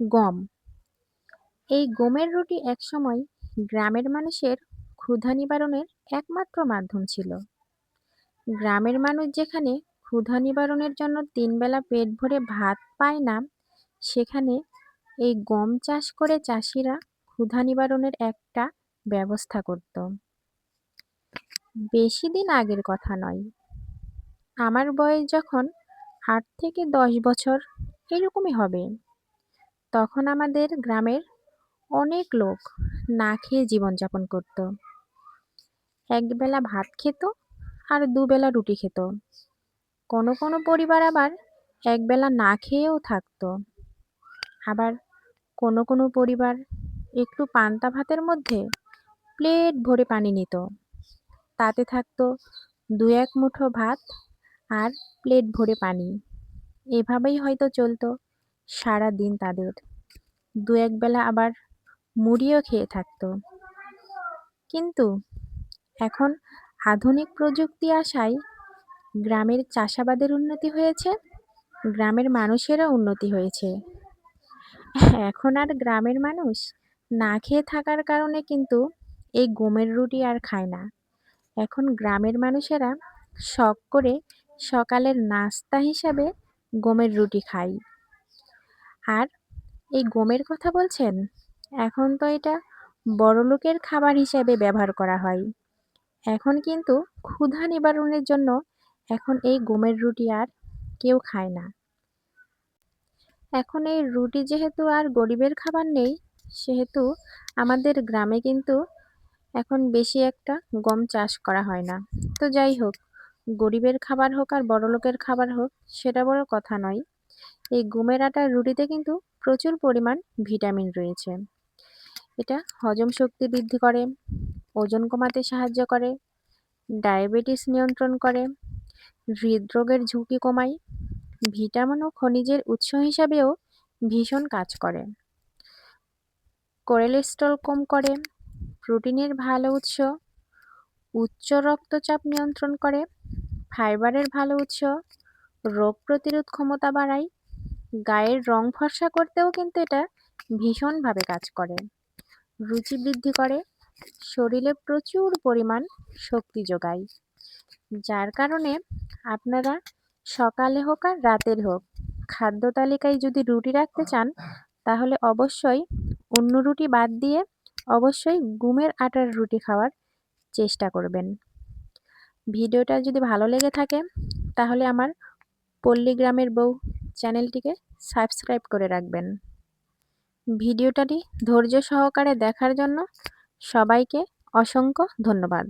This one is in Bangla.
গম। এই গমের রুটি একসময় গ্রামের মানুষের ক্ষুধা নিবারণের একমাত্র মাধ্যম ছিল। গ্রামের মানুষ যেখানে ক্ষুধা নিবারণের জন্য তিনবেলা পেট ভরে ভাত পায় না, সেখানে এই গম চাষ করে চাষিরা ক্ষুধা নিবারণের একটা ব্যবস্থা করত। বেশি দিন আগের কথা নয়। আমার বয়স যখন আট থেকে দশ বছর, এরকমই হবে। তখন আমাদের গ্রামের অনেক লোক না খেয়ে জীবনযাপন করত। একবেলা ভাত খেত আর দুবেলা রুটি খেত। কোনো কোনো পরিবার আবার একবেলা না খেয়েও থাকতো। আবার কোনো কোনো পরিবার একটু পান্তা ভাতের মধ্যে প্লেট ভরে পানি নিত। তাতে থাকতো দু এক মুঠো ভাত আর প্লেট ভরে পানি। এভাবেই হয়তো চলতো সারা দিন তাদের। দু একবেলা আবার মুড়িও খেয়ে থাকতো। কিন্তু এখন আধুনিক প্রযুক্তি আসায় গ্রামের চাষাবাদের উন্নতি হয়েছে, গ্রামের মানুষেরও উন্নতি হয়েছে। এখন আর গ্রামের মানুষ না খেয়ে থাকার কারণে কিন্তু এই গমের রুটি আর খায় না। এখন গ্রামের মানুষেরা শখ করে সকালের নাস্তা হিসাবে গমের রুটি খায়। আর এই গমের কথা বলছেন? এখন তো এটা বড়লোকের খাবার হিসেবে ব্যবহার করা হয়। এখন কিন্তু ক্ষুধা নিবারণের জন্য এখন এই গমের রুটি আর কেউ খায় না। এখন এই রুটি যেহেতু আর গরিবের খাবার নেই, সেহেতু আমাদের গ্রামে কিন্তু এখন বেশি একটা গম চাষ করা হয় না। তো যাই হোক, গরিবের খাবার হোক আর বড়লোকের খাবার হোক, সেটা বড় কথা নয়। এই গমের আটার রুটিতে কিন্তু প্রচুর পরিমাণ ভিটামিন রয়েছে। এটা হজম শক্তি বৃদ্ধি করে, ওজন কমাতে সাহায্য করে, ডায়াবেটিস নিয়ন্ত্রণ করে, হৃদরোগের ঝুঁকি কমায়, ভিটামিন ও খনিজের উৎস হিসাবেও ভীষণ কাজ করে। কোলেস্ট্রল কম করে, প্রোটিনের ভালো উৎস, উচ্চ রক্তচাপ নিয়ন্ত্রণ করে, ফাইবারের ভালো উৎস, রোগ প্রতিরোধ ক্ষমতা বাড়ায় গায়ের রং ফর্সা করতেও কিন্তু এটা ভীষণভাবে কাজ করে। রুচি বৃদ্ধি করে, শরীরে প্রচুর পরিমাণ শক্তি যোগায়। যার কারণে আপনারা সকালে হোক আর রাতের হোক খাদ্য তালিকায় যদি রুটি রাখতে চান, তাহলে অবশ্যই অন্য রুটি বাদ দিয়ে অবশ্যই গুমের আটার রুটি খাওয়ার চেষ্টা করবেন। ভিডিওটা যদি ভালো লেগে থাকে, তাহলে আমার পল্লীগ্রামের বউ চ্যানেলটিকে সাবস্ক্রাইব করে রাখবেন। ভিডিওটাটি ধৈর্য সহকারে দেখার জন্য সবাইকে অসংখ্য ধন্যবাদ।